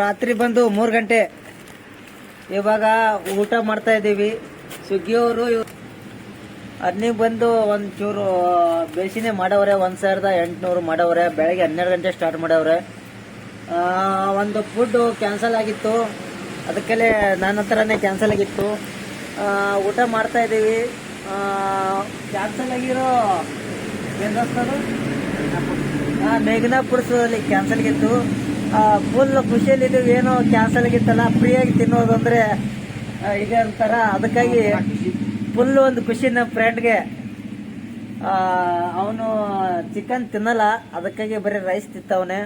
ರಾತ್ರಿ ಬಂದು ಮೂರು ಗಂಟೆ. ಇವಾಗ ಊಟ ಮಾಡ್ತಾ ಇದ್ದೀವಿ. ಸ್ವಿಗ್ಗಿಯವರು ಅದನ್ನಿಗೆ ಬಂದು ಒಂಚೂರು ಬೇಸಿನೇ ಮಾಡವ್ರೆ, ಒಂದು ಸಾವಿರದ ಎಂಟುನೂರು ಮಾಡವ್ರೆ, ಬೆಳಗ್ಗೆ ಹನ್ನೆರಡು ಗಂಟೆ ಸ್ಟಾರ್ಟ್ ಮಾಡವ್ರೆ. ಒಂದು ಫುಡ್ಡು ಕ್ಯಾನ್ಸಲ್ ಆಗಿತ್ತು. ಅದಕ್ಕೆಲ್ಲ ನನ್ನ ಹತ್ರನೇ ಕ್ಯಾನ್ಸಲ್ ಆಗಿತ್ತು. ಊಟ ಮಾಡ್ತಾ ಇದ್ದೀವಿ. ಕ್ಯಾನ್ಸಲ್ ಆಗಿರೋ ಏನು ಮೇಘನಾಪುರದಲ್ಲಿ ಕ್ಯಾನ್ಸಲ್ ಗಿತ್ತು. ಫುಲ್ ಖುಷಿಯಲ್ಲಿದ್ದೀವಿ ಏನೋ ಕ್ಯಾನ್ಸಲ್ ಆಗಿತ್ತಲ್ಲ ಫ್ರೀಯಾಗಿ ತಿನ್ನೋದು ಅಂದರೆ ಇದೆ ಅಂತಾರ. ಅದಕ್ಕಾಗಿ ಫುಲ್ ಒಂದು ಖುಷಿ ನಮ್ಮ ಫ್ರೆಂಡ್ಗೆ ಅವನು ಚಿಕನ್ ತಿನ್ನಲ್ಲ. ಅದಕ್ಕಾಗಿ ಬರೀ ರೈಸ್ ತಿತ್ತವನೆ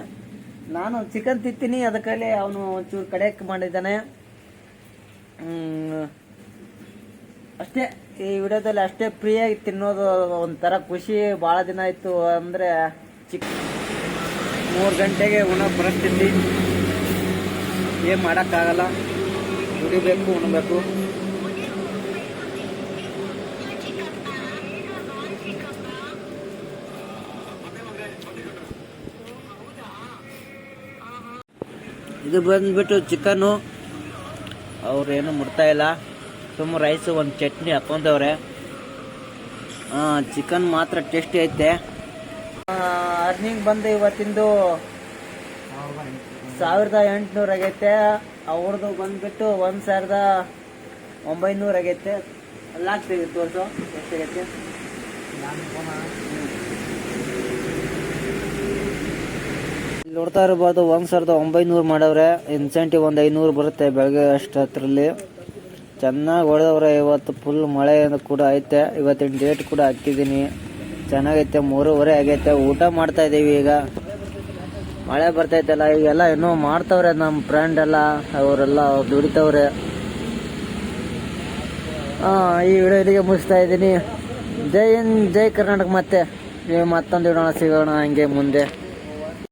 ನಾನು ಚಿಕನ್ ತಿಂತೀನಿ. ಅದಕ್ಕಾಗಿ ಅವನು ಒಂಚೂರು ಕಡೆಕ್ ಮಾಡಿದ್ದಾನೆ. ಅಷ್ಟೇ, ಈ ವಿಡಿಯೋದಲ್ಲಿ ಅಷ್ಟೇ ಆಗಿ ತಿನ್ನೋದು ಒಂಥರ ಖುಷಿ. ಭಾಳ ದಿನ ಆಯಿತು ಅಂದರೆ ಚಿಕ್ಕ ಮೂರು ಗಂಟೆಗೆ ಉಣ ಪರಿಸ್ಥಿತಿ. ಏನು ಮಾಡೋಕ್ಕಾಗಲ್ಲ. ದುಡಿಬೇಕು, ಉಣಬೇಕು. ಇದು ಬಂದ್ಬಿಟ್ಟು ಚಿಕನ್ನು. ಅವ್ರೇನು ಮುಡ್ತಾ ಇಲ್ಲ. ಸುಮ್ಮ ರೈಸು, ಒಂದು ಚಟ್ನಿ ಹಾಕೊಂಡವ್ರೆ. ಚಿಕನ್ ಮಾತ್ರ ಟೇಸ್ಟಿ ಐತೆ. ಅರ್ನಿಂಗ್ ಬಂದು ಇವತ್ತಿಂದು ಸಾವಿರದ ಎಂಟುನೂರು ಆಗೈತೆ. ಅವ್ರದ್ದು ಬಂದ್ಬಿಟ್ಟು ಒಂದು ಸಾವಿರದ ಒಂಬೈನೂರು ಆಗೈತೆ. ಅಲ್ಲಿ ಹಾಕ್ತೀವಿ ತೋರಿಸು ಎಷ್ಟಾಗೈತೆ ನೋಡ್ತಾ ಇರ್ಬೋದು ಒಂದು ಸಾವಿರದ ಒಂಬೈನೂರು ಮಾಡವ್ರೆ. ಇನ್ಸೆಂಟಿವ್ ಒಂದು ಐನೂರು ಬರುತ್ತೆ ಬೆಳಗ್ಗೆ ಅಷ್ಟರಲ್ಲಿ ಚೆನ್ನಾಗಿ ಹೊಡೆದವ್ರೆ, ಇವತ್ತು ಫುಲ್ ಮಳೆ ಕೂಡ ಐತೆ. ಇವತ್ತಿನ ಡೇಟ್ ಕೂಡ ಹಾಕಿದ್ದೀನಿ. ಚೆನ್ನಾಗೈತೆ, ಮೂರುವರೆ ಆಗೈತೆ. ಊಟ ಮಾಡ್ತಾ ಇದ್ದೀವಿ ಈಗ. ಮಳೆ ಬರ್ತೈತಲ್ಲ, ಈಗೆಲ್ಲ ಇನ್ನೂ ಮಾಡ್ತವ್ರೆ ನಮ್ಮ ಫ್ರೆಂಡ್ ಎಲ್ಲ, ಅವರೆಲ್ಲ ಅವ್ರು ದುಡಿತವ್ರೆ. ಹಾಂ ಈ ವಿಡಿಯೋ ಇಲ್ಲಿಗೆ ಮುಗಿಸ್ತಾ ಇದ್ದೀನಿ. ಜೈ ಹಿಂದ್, ಜೈ ಕರ್ನಾಟಕ ಮತ್ತೆ. ನೀವು ಮತ್ತೊಂದು ಇಡೋಣ ಸಿಗೋಣ, ಹಂಗೆ ಮುಂದೆ.